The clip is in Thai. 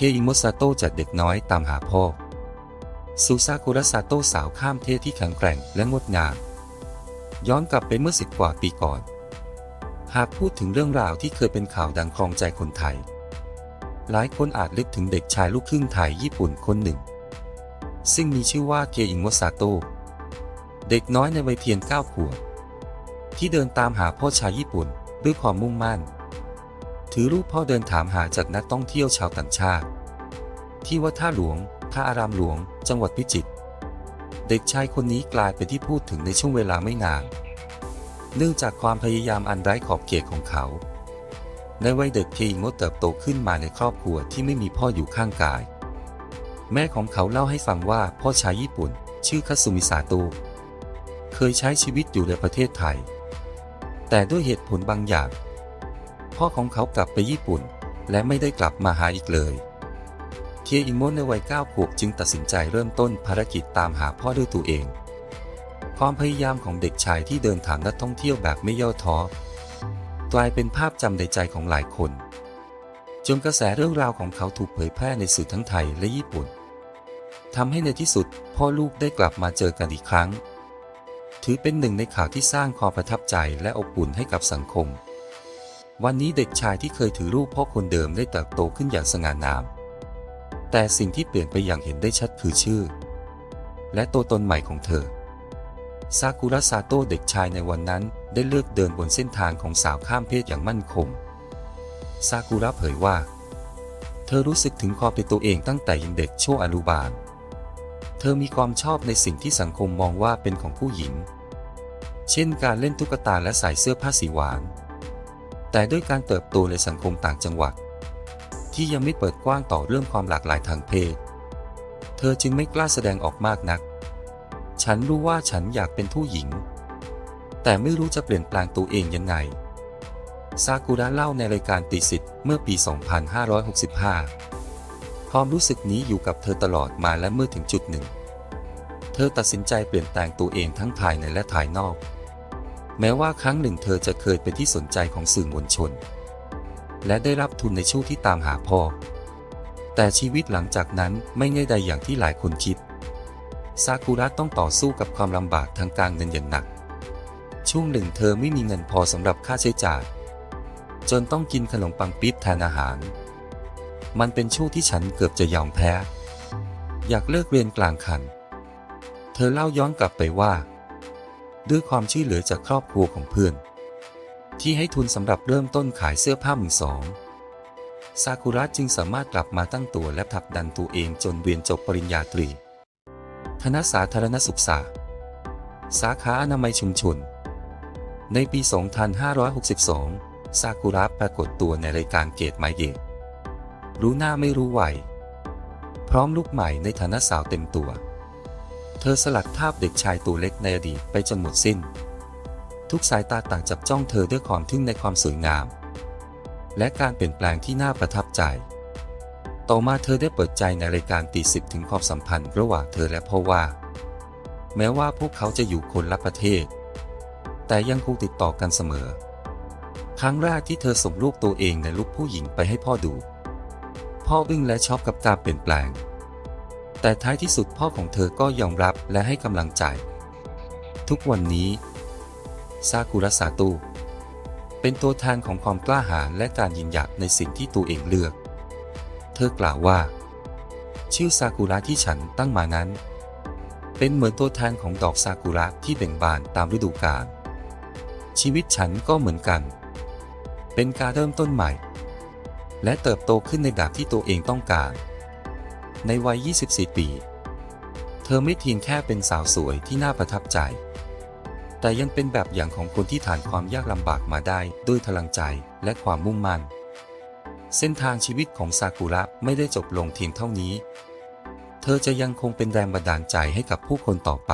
เคอิโมซาโตจากเด็กน้อยตามหาพ่อซูซากุระซาโตสาวข้ามเพศที่แข็งแกร่งและงดงาม ย้อนกลับไปเมื่อสิบกว่าปีก่อน หากพูดถึงเรื่องราวที่เคยเป็นข่าวดังครองใจคนไทย หลายคนอาจนึกถึงเด็กชายลูกครึ่งไทยญี่ปุ่นคนหนึ่ง ซึ่งมีชื่อว่าเคอิโมซาโตเด็กน้อยในวัยเพียง9ขวบที่เดินตามหาพ่อชายญี่ปุ่นด้วยความมุ่งมั่น ถือรูปพ่อเดินถามหาจากนักท่องเที่ยวชาวต่างชาติ ที่วัดท่าหลวง ท่าอารามหลวง จังหวัดพิจิตร เด็กชายคนนี้กลายเป็นที่พูดถึงในช่วงเวลาไม่นาน เนื่องจากความพยายามอันไร้ขอบเขตของเขา ในวัยเด็กเคอิโมะเติบโตขึ้นมาในครอบครัวที่ไม่มีพ่ออยู่ข้างกาย แม่ของเขาเล่าให้ฟังว่าพ่อชายญี่ปุ่น ชื่อคัตสึมิซาโตเคยใช้ชีวิตอยู่ในประเทศไทย แต่ด้วยเหตุผลบางอย่าง พ่อของเขากลับไปญี่ปุ่น และไม่ได้กลับมาหาอีกเลย เคียอิโมะในวัย9ขวบจึงตัดสินใจเริ่มต้นภารกิจตามหาพ่อด้วยตัวเอง ความพยายามของเด็กชายที่เดินถามนักท่องเที่ยวแบบไม่ย่อท้อกลายเป็นภาพจำในใจของหลายคน จนกระแสเรื่องราวของเขาถูกเผยแพร่ในสื่อทั้งไทยและญี่ปุ่นทำให้ในที่สุดพ่อลูกได้กลับมาเจอกันอีกครั้ง ถือเป็นหนึ่งในข่าวที่สร้างความประทับใจและอบอุ่นให้กับสังคม วันนี้เด็กชายที่เคยถือรูปพ่อคนเดิมได้เติบโตขึ้นอย่างสง่างาม แต่สิ่งที่เปลี่ยนไปอย่างเห็นได้ชัดคือชื่อ และตัวตนใหม่ของเธอ ซากุระซาโตะเด็กชายในวันนั้นได้เลือกเดินบนเส้นทางของสาวข้ามเพศอย่างมั่นคง ซากุระเผยว่า เธอรู้สึกถึงความเป็นตัวเองตั้งแต่ยังเด็กช่วงอนุบาล เธอมีความชอบในสิ่งที่สังคมมองว่าเป็นของผู้หญิง เช่นการเล่นตุ๊กตาและใส่เสื้อผ้าสีหวาน แต่ด้วยการเติบโตในสังคมต่างจังหวัด ที่ยังไม่เปิดกว้างต่อเรื่องความหลากหลายทางเพศ เธอจึงไม่กล้าแสดงออกมากนัก ฉันรู้ว่าฉันอยากเป็นผู้หญิง แต่ไม่รู้จะเปลี่ยนแปลงตัวเองยังไง ซากุระเล่าในรายการตีสิทธิ์เมื่อปี 2565 ความรู้สึกนี้อยู่กับเธอตลอดมาและเมื่อถึงจุดหนึ่ง เธอตัดสินใจเปลี่ยนแปลงตัวเองทั้งภายในและภายนอก แม้ว่าครั้งหนึ่งเธอจะเคยเป็นที่สนใจของสื่อมวลชน และได้รับทุนในช่วงที่ตามหาพ่อ แต่ชีวิตหลังจากนั้นไม่ง่ายใดอย่างที่หลายคนคิด ซากุระต้องต่อสู้กับความลำบากทางการเงินอย่างหนัก ช่วงหนึ่งเธอไม่มีเงินพอสำหรับค่าใช้จ่าย จนต้องกินขนมปังปี๊บแทนอาหาร มันเป็นช่วงที่ฉันเกือบจะยอมแพ้ อยากเลิกเรียนกลางคัน เธอเล่าย้อนกลับไปว่า ด้วยความช่วยเหลือจากครอบครัวของเพื่อน ที่ให้ทุนสำหรับเริ่มต้นขายเสื้อผ้ามือสองซากุระจึงสามารถกลับมาตั้งตัวและผลักดันตัวเองจนเรียนจบปริญญาตรีคณะสาธารณสุขศาสตร์สาขาอนามัยชุมชน ในปี 2562 ซากุระปรากฏตัวในรายการเกตไมเดทรู้หน้าไม่รู้วัยพร้อมลุกใหม่ในฐานะสาวเต็มตัว เธอสลัดภาพเด็กชายตัวเล็กในอดีตไปจนหมดสิ้น ทุกสายตาต่างจับจ้องเธอด้วยความทึ่งในความสวยงาม และการเปลี่ยนแปลงที่น่าประทับใจ ต่อมาเธอได้เปิดใจในรายการตีสิบถึงความสัมพันธ์ระหว่างเธอและพ่อว่า แม้ว่าพวกเขาจะอยู่คนละประเทศ แต่ยังคงติดต่อกันเสมอ ครั้งแรกที่เธอส่งรูปตัวเองในรูปผู้หญิงไปให้พ่อดู พ่ออึ้งและช็อกกับการเปลี่ยนแปลง แต่ท้ายที่สุดพ่อของเธอก็ยอมรับและให้กำลังใจ ทุกวันนี้ ซากุระซาตุเป็นตัวแทนของความกล้าหาญและการยืนหยัดในสิ่งที่ตัวเองเลือก เธอกล่าวว่า ชื่อซากุระที่ฉันตั้งมานั้น เป็นเหมือนตัวแทนของดอกซากุระที่เบ่งบานตามฤดูกาล ชีวิตฉันก็เหมือนกัน เป็นการเริ่มต้นใหม่ และเติบโตขึ้นในแบบที่ตัวเองต้องการ ในวัย 24 ปี เธอไม่เพียงแค่เป็นสาวสวยที่น่าประทับใจ แต่ยังเป็นแบบอย่างของคนที่ผ่านความยากลำบากมาได้ด้วยพลังใจและความมุ่งมั่น เส้นทางชีวิตของซากุระไม่ได้จบลงเพียงเท่านี้ เธอจะยังคงเป็นแรงบันดาลใจให้กับผู้คนต่อไป